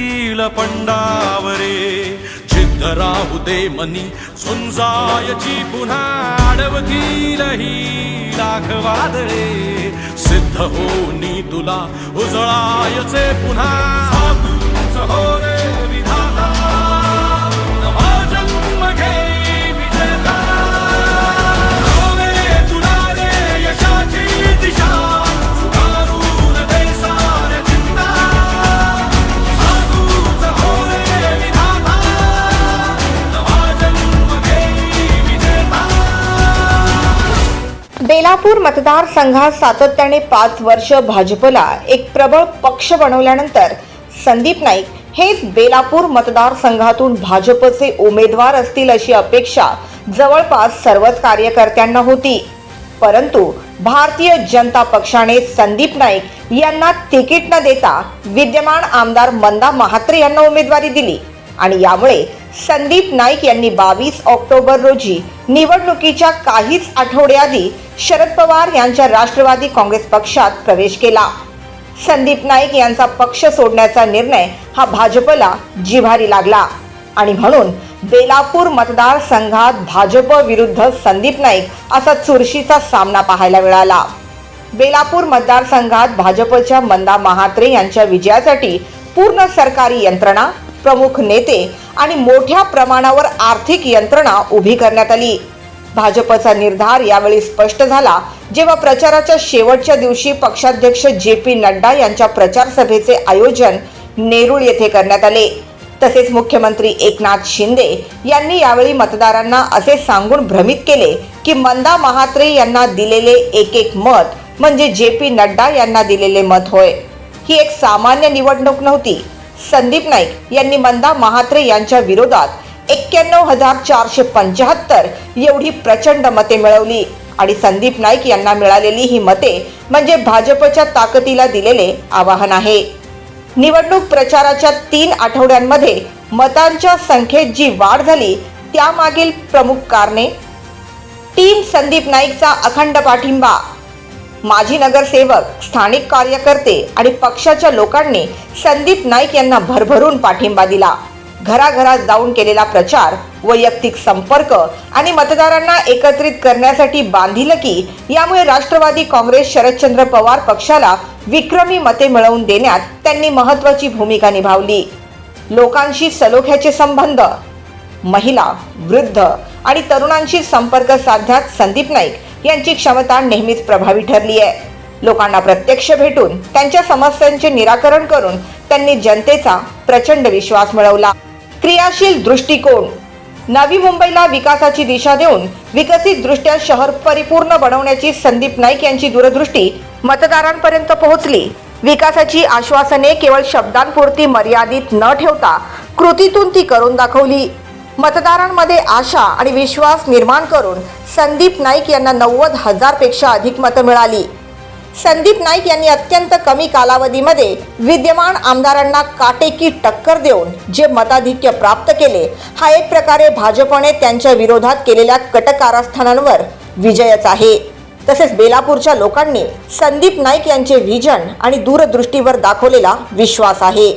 अगणित पंडावरे जिद्द राहू दे मनी झुंजायची पुन्हा अडवतील ही लाखवादळे सिद्ध होनी तुला उजळायचे पुन्हा. बेलापूर मतदारसंघात सातत्याने पाच वर्ष भाजपला एक प्रबळ पक्ष बनवल्यानंतर संदीप नाईक हेच बेलापूर मतदारसंघातून भाजपचे उमेदवार असतील अशी अपेक्षा जवळपास सर्वच कार्यकर्त्यांना होती. परंतु भारतीय जनता पक्षाने संदीप नाईक यांना तिकीट न देता विद्यमान आमदार मंदा महात्रे यांना उमेदवारी दिली आणि यामुळे संदीप नाईक यांनी बावीस ऑक्टोबर रोजी निवडणुकीच्या काहीच आठवड्याआधी शरद पवार यांच्या राष्ट्रवादी काँग्रेस पक्षात प्रवेश केला. संदीप नाईक यांचा पक्ष सोडण्याचा निर्णय हा भाजपला जिव्हारी लागला. आणि म्हणून बेलापूर मतदारसंघात भाजप विरुद्ध संदीप नाईक असा चुरशीचा सामना पाहायला मिळाला. बेलापूर मतदारसंघात भाजपच्या मंदा महात्रे यांच्या विजयासाठी पूर्ण सरकारी यंत्रणा प्रमुख नेते आणि मोठ्या प्रमाणावर आर्थिक यंत्रणा उभी करण्यात आली. भाजपचा निर्धार यावेळी स्पष्ट झाला. जेव्हा प्रचाराच्या शेवटच्या दिवशी पक्षाध्यक्ष जे पी नड्डा यांच्या प्रचार सभेचे आयोजन नेरुळ येथे करण्यात आले. तसेच मुख्यमंत्री एकनाथ शिंदे यांनी यावेळी मतदारांना असे सांगून भ्रमित केले की मंदा महात्रे यांना दिलेले एक एक मत म्हणजे जे पी नड्डा यांना दिलेले मत होय. ही एक सामान्य निवडणूक नव्हती. संदीप नाईक यांनी मंदा महात्रे यांच्या विरोधात एक्क्याण्णव हजार चारशे पंच्याहत्तर एवढी प्रचंड मते मिळवली. आणि संदीप नाईक यांना मिळालेली ही मते म्हणजे भाजपच्या ताकदीला दिलेले आवाहन आहे. निवडणूक प्रचाराच्या तीन आठवड्यांमध्ये मतांच्या संख्येत जी वाढ झाली त्यामागील प्रमुख कारणे? टीम संदीप नाईकचा अखंड पाठिंबा माजी नगरसेवक स्थानिक कार्यकर्ते आणि पक्षाच्या लोकांनी संदीप नाईक यांना भरभरून पाठिंबा दिला. घराघरात जाऊन केलेला प्रचार वैयक्तिक संपर्क आणि मतदारांना एकत्रित करण्यासाठी बांधिलकी यामुळे राष्ट्रवादी काँग्रेस शरदचंद्र पवार पक्षाला विक्रमी मते मिळवून देण्यात त्यांनी महत्वाची भूमिका निभावली. लोकांशी सलोख्याचे संबंध महिला वृद्ध आणि तरुणांशी संपर्क साधण्यात संदीप नाईक यांची क्षमता नेहमीच प्रभावी ठरली आहे. लोकांना प्रत्यक्ष भेटून त्यांच्या समस्यांचे निराकरण करून त्यांनी जनतेचा प्रचंड विश्वास मिळवला. क्रियाशील दृष्टिकोन. नवी मुंबईला विकासाची दिशा देऊन विकसित दृष्ट्या शहर परिपूर्ण बनवण्याची संदीप नाईक यांची दूरदृष्टी मतदारांपर्यंत पोहोचली. विकासाची आश्वासने केवळ शब्दांपुरती मर्यादित न ठेवता कृतीतून ती करून दाखवली. मतदारांमध्ये आशा आणि विश्वास निर्माण करून संदीप नाईक यांना नव्वद हजारपेक्षा अधिक मतं मिळाली. संदीप नाईक यांनी अत्यंत कमी कालावधीमध्ये विद्यमान आमदारांना काटेकी टक्कर देऊन जे मताधिक्य प्राप्त केले हा एक प्रकारे भाजपने त्यांच्या विरोधात केलेल्या कटकारस्थानांवर विजयच आहे. तसेच बेलापूरच्या लोकांनी संदीप नाईक यांचे व्हिजन आणि दूरदृष्टीवर दाखवलेला विश्वास आहे.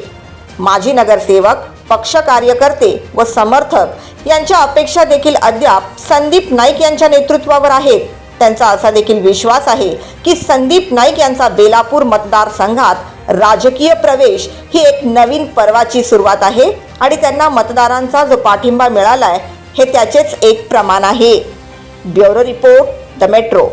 माजी नगरसेवक पक्ष कार्यकर्ते व समर्थक यांच्या अपेक्षा देखील अद्याप संदीप नाईक यांच्या नेतृत्वावर आहेत. त्यांचा असा देखील विश्वास आहे की संदीप नाईक यांचा बेलापूर मतदारसंघात राजकीय प्रवेश ही एक नवीन पर्वाची सुरुवात आहे आणि त्यांना मतदारांचा जो पाठिंबा मिळालाय हे त्याचेच एक प्रमाण आहे. Bureau report the metro.